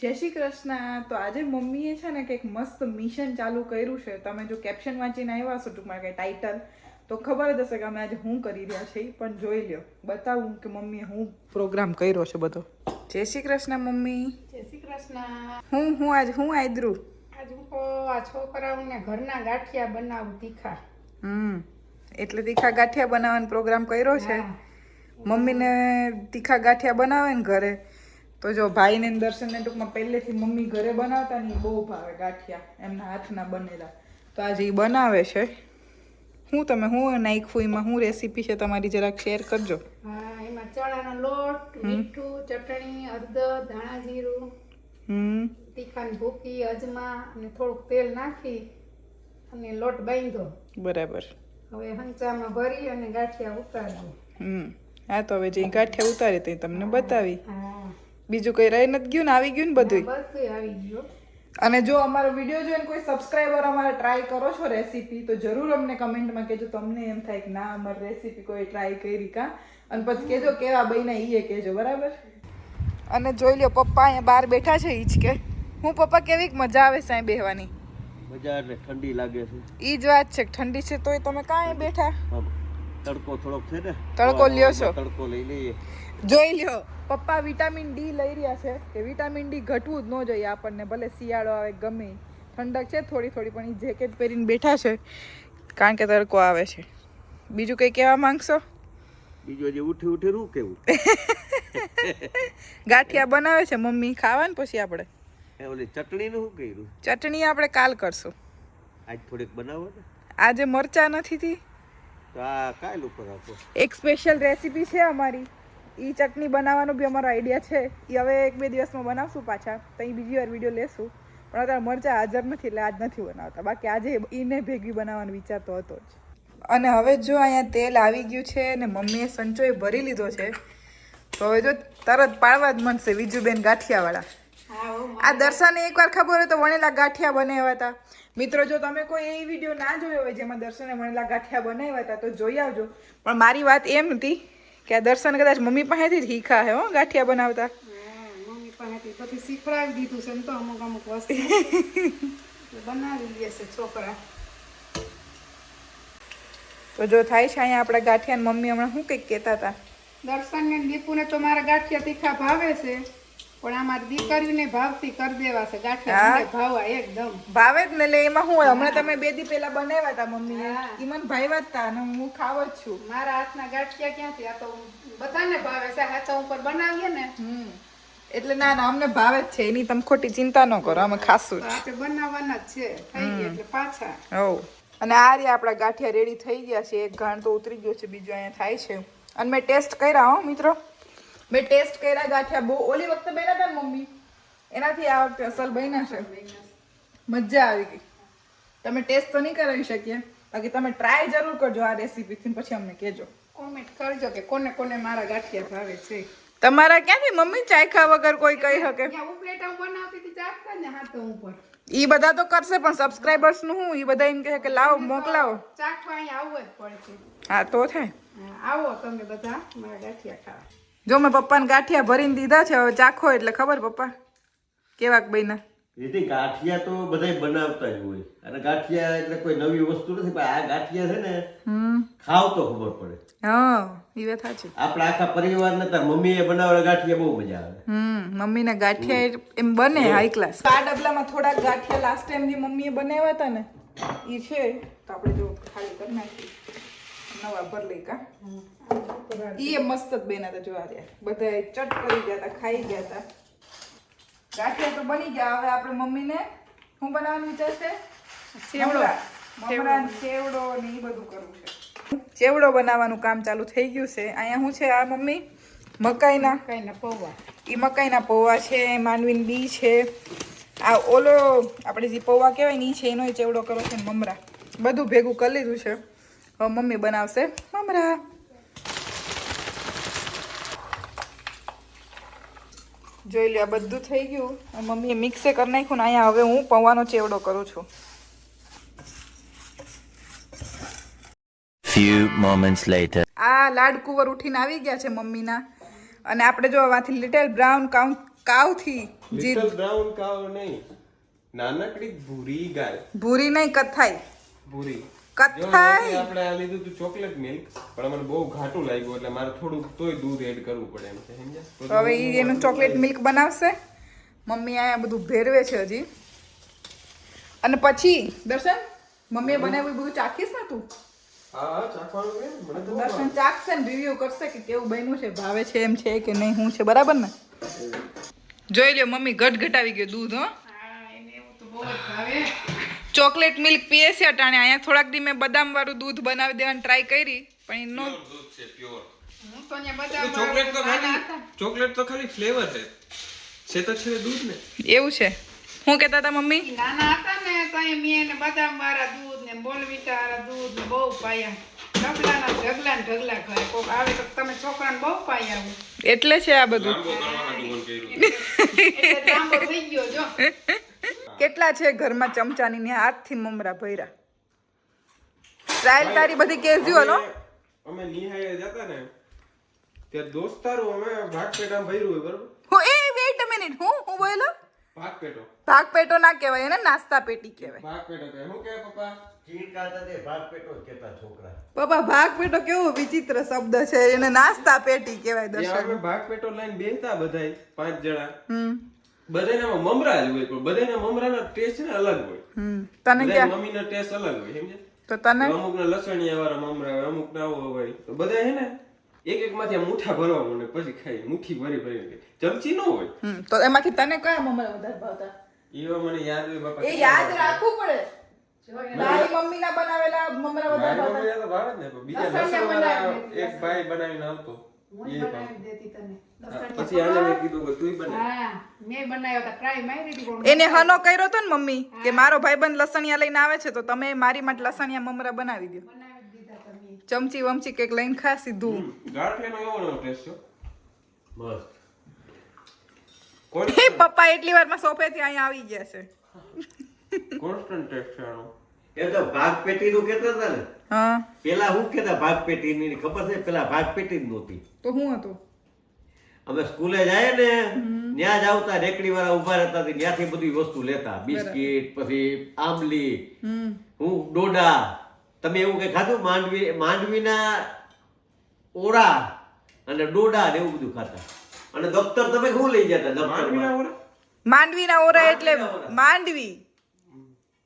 જય શ્રી કૃષ્ણ. તો આજે મમ્મીએ છે ને કંઈક મસ્ત મિશન ચાલુ કર્યું છે. તમે જો કેપ્શન વાંચીને આવ્યા છો ટૂંકમાં કંઈ ટાઇટલ તો ખબર જ હશે કે અમે આજે હું કરી રહ્યા છીએ. પણ જોઈ લ્યો બતાવું કે મમ્મીએ હું પ્રોગ્રામ કર્યો છે બધો. જય શ્રી કૃષ્ણ મમ્મી. જય શ્રી કૃષ્ણ. હું હું આજ હું આદરું આજ હું આ છોકરાઓને ઘરના ગાંઠિયા બનાવું તીખા. હમ એટલે તીખા ગાંઠિયા બનાવવાનો પ્રોગ્રામ કર્યો છે? મમ્મીને તીખા ગાંઠિયા બનાવે ને ઘરે? તો જો ભાઈને ને દર્શનને ટૂંકમાં પહેલેથી મમ્મી ઘરે બનાવતા ને બહુ ભાવે ગાંઠિયા એમના હાથના બનેલા. તો આજે એ બનાવે છે. હું તમે હું નાખ્યું એમાં હું રેસીપી છે તમારી જરાક શેર કરજો. હા એમાં ચણાનો લોટ મીઠું ચટણી હળદર ધાણા જીરું હમ. તીખાની ભૂકી અજમા અને થોડુંક તેલ નાખી અને લોટ બાંધ્યો બરાબર. હવે હંચામાં ભરી અને ગાંઠિયા ઉતારજો. હમ. હા તો હવે જે ગાંઠિયા ઉતારી તે તમને બતાવી. હા. બીજું કંઈ રહી નથી ગયું ને આવી ગયું ને બધું આવી ગયું. અને જો અમારો વીડિયો જોઈને કોઈ સબસ્ક્રાઈબર અમારે ટ્રાય કરો છો રેસીપી તો જરૂર અમને કમેન્ટમાં કહેજો તમને એમ થાય કે ના અમારી રેસીપી કોઈ ટ્રાય કરી કા? અને પછી કહેજો કેવા બન્યા એ કહેજો બરાબર? અને જોઈ લ્યો પપ્પા અહીંયા બહાર બેઠા છે ઈ જ કે. હું પપ્પા કેવી મજા આવે છે અહીં બેહવાની? મજા એટલે ઠંડી લાગે છે. ઈ જ વાત છે ઠંડી છે તોય તમે કાંઈ બેઠા? તડકો થોડોક છે ને. તડકો લ્યો છો? તડકો લઈ લઈએ. જોઈ લ્યો પપ્પા વિટામિન ડી લઈ રહ્યા છે કે વિટામિન ડી ઘટવું જ ન જોઈએ આપણને ભલે શિયાળો આવે ગમે ઠંડક છે થોડી થોડી પણ એ જેકેટ પહેરીને બેઠા છે કારણ કે તડકો આવે છે. બીજું કંઈ કહેવા માંગશો? બીજું હજી ઉઠી ઉઠી રૂ કેવું? ગાંઠિયા બનાવે છે મમ્મી ખાવાને પછી આપણે? એ ઓલી ચટણીનું શું કર્યું? ચટણી આપણે કાલ કરશું. આજ થોડીક બનાવો ને. આજે મરચા નથી થી તો આ કાલ ઉપર આપો. એક સ્પેશિયલ રેસીપી છે અમારી. એ ચટણી બનાવવાનો બી અમારો આઈડિયા છે. એ હવે એક બે દિવસમાં બનાવશું પાછા. તો એ બીજી વાર વીડિયો લેશું. પણ અત્યારે મરચાં હાજર નથી એટલે આજ નથી બનાવતા. બાકી આજે એને ભેગી બનાવવાનો વિચાર તો હતો જ. અને હવે જો અહીંયા તેલ આવી ગયું છે અને મમ્મીએ સંચોએ ભરી લીધો છે તો હવે જો તરત પાડવા જ મનશે વિજુબેન ગાંઠિયાવાળા. આ દર્શને એકવાર ખબર હોય તો વણેલા ગાંઠિયા બનાવ્યા હતા. મિત્રો જો તમે કોઈ એ વીડિયો ના જોયો હોય જેમાં દર્શને વણેલા ગાંઠિયા બનાવ્યા હતા તો જોઈ આવજો. પણ મારી વાત એમ હતી કે આ દર્શન કદાચ મમ્મી પાસેથી જ શીખા હે હો ગાંઠિયા બનાવતા. મમ્મી પાસેથી બધી શીખવાડી દીધું છે ને તો અમુક અમુક વસ્તુ. બનાવી લે છે છોકરા. તો જો થાય છે અહીંયા આપણા ગાંઠિયા ને મમ્મી હમણાં શું કંઈક કહેતા હતા? દર્શન ને દીપુને તો મારા ગાંઠિયા તીખા ભાવે છે. પણ અમારી દીકરીને ભાવતી કરી દેવા છે ગાંઠિયા હા. ભાવવા એકદમ. ભાવે જ ને એટલે એમાં હું. હમણાં તમે બે દી પહેલા બનાવ્યા હતા મમ્મી. ઈ મને ભાવ્યા હતા અને હું ખાવ જ છું. મારા હાથના ગાંઠિયા ક્યાંથી? આ તો બધાને ભાવે છે. હાથો ઉપર બનાવીએ ને. એટલે ના ના અમને ભાવે જ છે. એની તમે ખોટી ચિંતા ન કરો. અમે ખાશું આપણે બનાવવાના જ છે. થઈ ગયા એટલે પાછા. હવ. અને આ રહ્યા આપણા ગાંઠિયા રેડી થઈ ગયા છે. એક ઘાણ તો ઉતરી ગયો છે. બીજું અહીંયા થાય છે. અને મેં ટેસ્ટ કર્યા હો મિત્રો. મેં ટેસ્ટ કર્યા ગાંઠિયા બહુ. ઓલી વખતે બન્યા હતા ને મમ્મી? એનાથી આ વખતે અસલ બન્યા છે. મજા આવી ગઈ. તમે ટેસ્ટ તો નહીં કરાવી શકીએ બાકી તમે ટ્રાય જરૂર કરજો આ રેસીપીથી પછી અમને કહેજો. કોમેન્ટ કરજો કે કોને કોને મારા ગાંઠિયા ભાવે છે. તમારા ક્યાંથી? મમ્મી ચાયખા વગર કોઈ કહી શકે. ઉપલેટા હું બનાવતી હતી ચાખતા ને હાથો ઉપર. ઈ બધા તો કરશે પણ સબસ્ક્રાઇબર્સનું હું? ઈ બધા એમ કહે કે લાવો મોકલાવો. ચાખવા અહીંયા આવવું જ પડશે. હા તો થાય. આવો તમે બધા મારા ગાંઠિયા ખાવા. જો મેં પપ્પાને ગાંઠિયા ભરીને દીધા છે હવે ચાખો એટલે ખબર પપ્પા. કેવાક બન્યા? રીતિ ગાંઠિયા તો બધા બનાવતા જ હોય. અને ગાંઠિયા એટલે કોઈ નવી વસ્તુ નથી પણ આ ગાંઠિયા છે ને ખાવ તો ખબર પડે. હા એ વાત સાચી. આપણા આખા પરિવારને તાર મમ્મીએ બનાવેલા ગાંઠિયા બહુ મજા આવે. હમ મમ્મીના ગાંઠિયા એમ બને હાઈ ક્લાસ આ ડબલામાં થોડાક ગાંઠિયા લાસ્ટ ટાઈમ જે મમ્મીએ બનાવ્યા હતા ને એ છે. તો આપણે જો ખાલી કરી નાખીએ. નવા ભર લઈ કા ઈ એ મસ્ત જ બેના હતા જોવા રહ્યા બધા ચટ કરી ગયા હતા ખાઈ ગયા હતા ગાંઠિયા તો બની ગયા. હવે આપણે મમ્મીને શું બનાવવાનું વિચાર છે સેવડો. મમરા ને સેવડો ને એ બધું કરવું છે. ચેવડો બનાવવાનું કામ ચાલુ થઈ ગયું છે. અહીંયા શું છે આ મમ્મી? મકાઈના. મકાઈના ને પૌવા. એ મકાઈના પૌવા છે માંડવીન બી છે. આ ઓલો આપણે જે પૌવા કહેવાય ને એ છે એનો ચેવડો કરો છે મમરા. બધું ભેગું કરી લીધું છે. હવે મમ્મી બનાવશે. મમરા. જોઈ લે આ બધું થઈ ગયું. મમ્મીએ મિક્સે કરી નાખ્યું ને અહીંયા હવે હું પૌવાનો ચેવડો કરું છું. Few moments later. આ લાડ કુંવર ઉઠીને આવી ગયા છે મમ્મીના. અને આપણે જો આમાંથી લિટલ બ્રાઉન કાઉ કાઉથી લિટલ બ્રાઉન કાવ નહીં. નાનકડી ભૂરી ગાય. ભૂરી નહીં કથાઈ. ભૂરી. કથાઈ આપણે આ લીધું હતું ચોકલેટ મિલ્ક પણ મને બહુ ઘાટું લાગ્યું એટલે મારે થોડું તોય દૂધ એડ કરવું પડે એમ છે સમજ્યા? હવે ઈ એનું ચોકલેટ મિલ્ક બનાવશે. મમ્મી અહીંયા બધું ભેરવે છે હજી. અને પછી દર્શન મમ્મીએ બનાવ્યું બધું ચાખીશ ને તું? હા હા ચાખવાનું છે. મને તો દર્શન ચાખશે ને રિવ્યુ કરશે કે કેવું બન્યું છે ભાવે છે એમ છે કે નહીં હું છે બરાબર ને? જોઈ લ્યો મમ્મી ઘટ ઘટાવી ગયો દૂધ હો. હા એને એવું તો બહુ જ ભાવે. ચોકલેટ મિલ્ક પીએ છે અટાણે. અહીંયા થોડાક દી મેં બદામ વાળું દૂધ બનાવી દેવાની ટ્રાય કરી પણ એનો દૂધ છે pure. હું તો અહીંયા બધા ચોકલેટ તો ખાલી ચોકલેટ તો ખાલી ફ્લેવર છે. છે તો છે દૂધ ને. એવું છે. હું કહેતા હતા મમ્મી? નાના હતા ને તો મેં એને બદામ વાળા દૂધ ને બોલવીટા વાળા દૂધ ને બહુ પાયા. ઢગલાના ઢગલા ને ઢગલા ઘરે. કોક આવે તો તમે છોકરાને બહુ પાયા એટલે છે આ બધું. થઈ ગયો જો. કેટલા છે ઘરમાં ચમચાની ને હાથથી મમરા ભર્યા? ટ્રાયલ તારી બધી કેસ હો અમે- નિહાય જતા ને ત્યારે દોસ્તારો અમે ભાગ પેટા ભર્યું હોય બરોબર? હું એ વેઇટ અ મિનિટ હું હું બોલો ભાગ પેટો ભાગ પેટો ના કહેવાય એને નાસ્તા પેટી કહેવાય. ભાગ પેટો કહે હું કહે પપ્પા તે પપ્પા ભાગ પેટો કેવો વિચિત્ર શબ્દ છે એને નાસ્તા પેટી કહેવાય દર્શક. અમે ભાગ પેટો લઈને બેહતા બધાય પાંચ જણા. બધાયનામાં મમરા જ હોય પણ બધાના મમરાના ટેસ્ટ ને અલગ હોય. હમ. તને ક્યાં? મમ્મીનો ટેસ્ટ અલગ હોય સમજે તો તને? અમુક ના લસણિયા વાળા મમરા હોય અમુક ના આવો હોય. તો બધા હે ને એક એક માંથી મુઠ્ઠા ભરવા મને પછી ખાઈ મુઠ્ઠી ભરી ભરી ચમચી ન હોય. તો એમાંથી તને કયા મમરા વધારે ભાવતા? એવા મને યાદ હોય બાપા એ યાદ રાખવું પડે. મમ્મી મમ્મીના બનાવેલા મમરા વધારે ભાવતા. ભાવે જ ને બીજા લસણ એક ભાઈ બનાવીને આવતો પછી આને મેં કીધું કે તું મેં બનાવ્યો ટ્રાય મારી એને હનો કર્યો તો ને મમ્મી કે મારો ભાઈબંધ લસણિયા લઈને આવે છે તો તમે મારી માટે લસણિયા મમરા બનાવી દો. બનાવી જ દીધા તમે ચમચી વમચી કંઈક લઈને ખા સીધું ગાંઠિયાનો એવો ટેસ્ટ છે. મસ્ત પપ્પા એટલી વારમાં સોફેથી અહીંયા આવી ગયા છે. કોન્સ્ટન્ટ ટેસ્ટ છે આનો. એ તો ભાગ પેટી નું કેતા હતા ને. હા. પેલા હું કેતા ભાગ પેટી ની ખબર છે? પેલા ભાગ પેટી જ નહોતી. તો હું હતું? અમે સ્કૂલે જાય ને ત્યાં જ આવતા રેકડી વાળા ઊભા રહેતા ત્યાંથી બધી વસ્તુ લેતા. બિસ્કીટ પછી આંબલી હું ડોડા. તમે એવું કઈ ખાધું? માંડવી માંડવીના ઓરા અને ડોડા ને એવું બધું ખાતા અને દફતર તમે શું લઈ જતા? માંડવીના ઓરા? માંડવીના ઓરા એટલે માંડવી.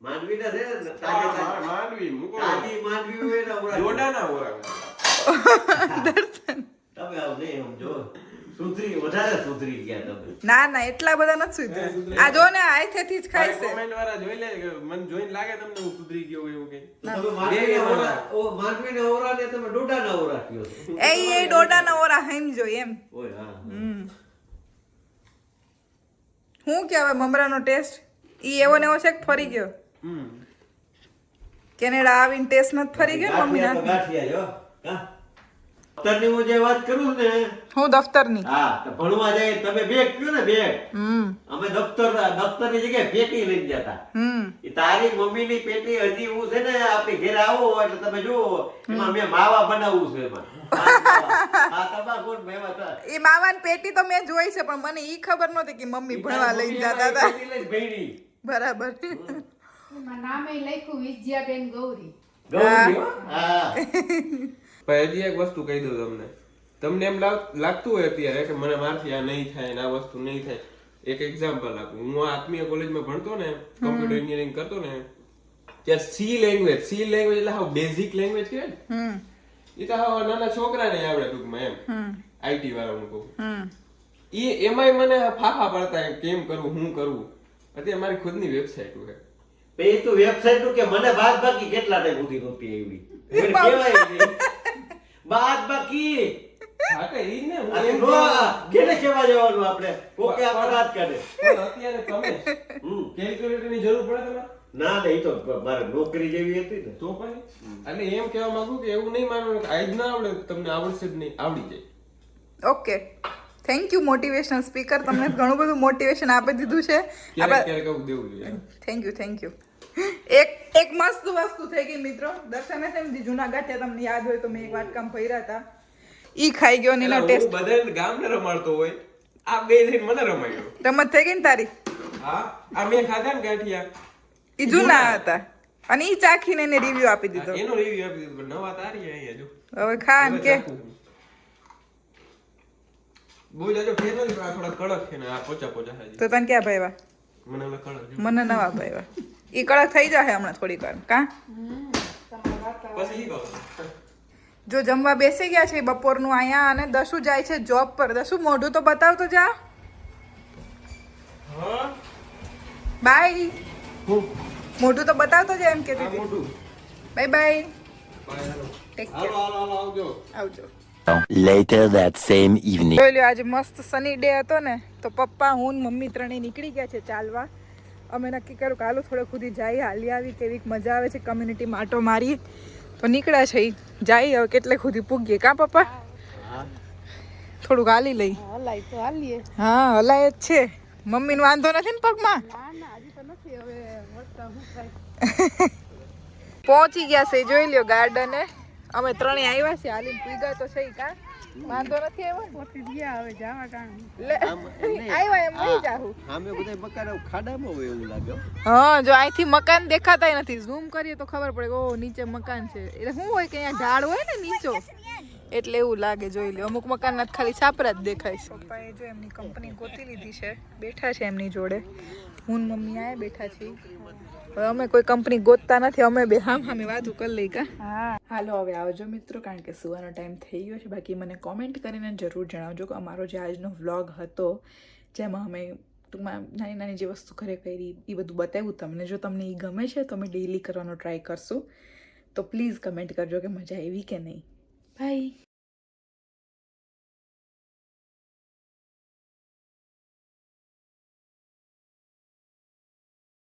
ને માંડવી મૂકો તાજી માંડવી હોય ને ઓળા દોડાના ઓળા તમે આવું નહીં સમજો. સુધરી વધારે સુધરી ગયા તમે. ના ના એટલા બધા નથી આ જો ને આઈથેથી જ ખાય છે. કોમેન્ટ વાળા જોઈ લે મને જોઈને લાગે તમને હું સુધરી ગયો એવું કે તો તમે માંડવીના ઓળા ઓ માંડવીના ઓળા ને તમે ડોડાના ઓરા કયો એ એ એ ડોડાના ઓરા હૈન જો એમ. ઓય હા હા. હમ. હું કહેવાય મમરાનો ટેસ્ટ ઈ એવો ને એવો છે કે ફરી ગયો? કેનેડા આવીને ટેસ્ટ નથી ફરી ગયો મમ્મી ગાંઠિયા જો દફતરની હું જે વાત કરું ને હું દફતરની. હા તો ભણવા જાય તમે બેગ કયો ને બેગ હમ. અમે દફતર દફતરની જગ્યાએ પેટી લઈ જતા હમ. એ તારી મમ્મીની પેટી હજી હું છે ને આપણી ઘરે આવો એટલે તમે જુઓ એમાં મેં માવા બનાવવું છે એમાં. એ માવાની પેટી તો મેં જોઈ છે પણ મને ઈ ખબર નહોતી કે મમ્મી ભણવા લઈ જતા હતા. બરાબર. નામે લખ્યું વિજયાબેન ગૌરી. ગૌરી હો. હા. પણ હજી એક વસ્તુ કહી દઉં તમને. તમને એમ લાગતું હોય અત્યારે કે મને મારથી આ નહીં થાય ને આ વસ્તુ નહીં થાય. એક એક્ઝામ્પલ આપું. હું આત્મીય કોલેજમાં ભણતો ને કમ્પ્યુટર એન્જિનિયરિંગ કરતો ને ત્યાં સી લેંગ્વેજ સી લેંગ્વેજ એટલે હાવ બેઝિક લેંગ્વેજ કહેવાય ને. એ તો હાવ નાના છોકરાને આવડે ટૂંકમાં એમ. આઈટી વાળા હું કહું. એ એમાંય મને ફાફા પડતા કેમ કરવું હું કરવું અત્યારે મારી ખુદની વેબસાઇટ છે. તો એ તો વેબસાઇટનું કે મને બાદ બાકી કેટલા ટાઈમ સુધી નહોતી એવી મને કહેવાય બાદ બાકી હા તો ઈ ને કેને જવાનું આપણે? કોકે આપણે વાત કરે. અત્યારે તમે હમ. કેલ્ક્યુલેટરની જરૂર પડે તમારે? ના ના એ તો મારે નોકરી જેવી હતી ને. તો પછી એટલે એમ કહેવા માંગુ કે એવું નહીં માનવાનું કે આજ ના આવડે તમને આવડશે જ નહીં આવડી જાય. Okay. Thank you motivational speaker તમને ઘણું બધું મોટિવેશન આપી દીધું છે. આપણે થેન્ક યુ થેન્ક યુ એક એક મસ્ત વસ્તુ થઈ ગઈ મિત્રો. દર્શને છે ને જે તમને યાદ હોય તો મેં એક વાટકામ ભર્યા હતા. ઈ ખાઈ ગયો ને એનો ટેસ્ટ બધાને ગામને રમાડતો હોય. આ બે થઈને મને રમાયો રમત થઈ ગઈ ને તારી? હા? આ મેં ખાધા ને ગાંઠિયા. ઈ જૂના હતા. અને ઈ ચાખીને એને રિવ્યુ આપી દીધો. એનો રિવ્યુ આપી દીધો નવા તારી અહીંયા જો. હવે ખા કે. બહુ જાજો ફેર નથી પણ આ થોડા કડક છે ને આ પોચા પોચા છે. તો તને ક્યાં ભાઈવા મને ઓલા કડક મને નવા ભાઈવા ઈ કડક થઈ જશે હમણાં થોડીક વાર. કા? પછી ઈ કહું. જો જમવા બેસી ગયા છે બપોરનું અહીંયા અને દસુ જાય છે જોબ પર. દસુ મોઢું તો બતાવ તો જા. બાય. મોઢું તો બતાવ તો જા એમ કે બાય બાય. ટેક કેર આવજો. Later that same evening. જોઈ આજે મસ્ત સની ડે હતો ને તો પપ્પા હું મમ્મી ત્રણેય નીકળી ગયા છે ચાલવા. અમે નક્કી કર્યું કે હાલો થોડે ખુદી જાય હાલી આવી કેવીક મજા આવે છે કમ્યુનિટી માટો મારી તો નીકળ્યા છે. જાય હવે કેટલે ખુદી પૂગીએ. કા પપ્પા? થોડુંક હાલી લઈ. હલાય તો હાલીએ. હા હલાય જ છે. મમ્મીને વાંધો નથી ને પગમાં? ના ના હજી તો નથી. હવે વધતા હું થાય. પહોંચી ગયા છે જોઈ લ્યો ગાર્ડને અમે ત્રણેય આવ્યા છે હાલીને પીગા તો છે કા વાંધો નથી આવ્યો? પોતી ગયા હવે જવા ટાણું લે આવ્યા એમ નહીં જાહું. સામે બધા મકાન ખાડામાં હોય એવું લાગે હા. જો અહીંથી મકાન દેખાતાય નથી. ઝૂમ કરીએ તો ખબર પડે કે ઓ નીચે મકાન છે. એટલે શું હોય કે અહીંયા ઝાડ હોય ને નીચો? એટલે એવું લાગે જોઈ લે અમુક મકાન ખાલી છાપરા જ દેખાય છે. પપ્પાએ જો એમની કંપની ગોતી લીધી છે. બેઠા છે એમની જોડે. હું મમ્મી આયા બેઠા છીએ. હવે અમે કોઈ કંપની ગોતતા નથી, અમે બે હામ હામે વાતું કરી લઈ કા. હા. હાલો, હવે આવજો મિત્રો, કારણ કે સુવાનો ટાઈમ થઈ ગયો છે. બાકી મને કોમેન્ટ કરીને જરૂર જણાવજો કે અમારો જે આજનો વ્લોગ હતો, જેમાં અમે ટૂંકમાં નાની નાની જે વસ્તુ ઘરે કરી એ બધું બતાવ્યું તમને. જો તમને એ ગમે છે, તો અમે ડેઈલી કરવાનો ટ્રાય કરશું. તો પ્લીઝ કમેન્ટ કરજો કે મજા આવી કે નહીં. બાય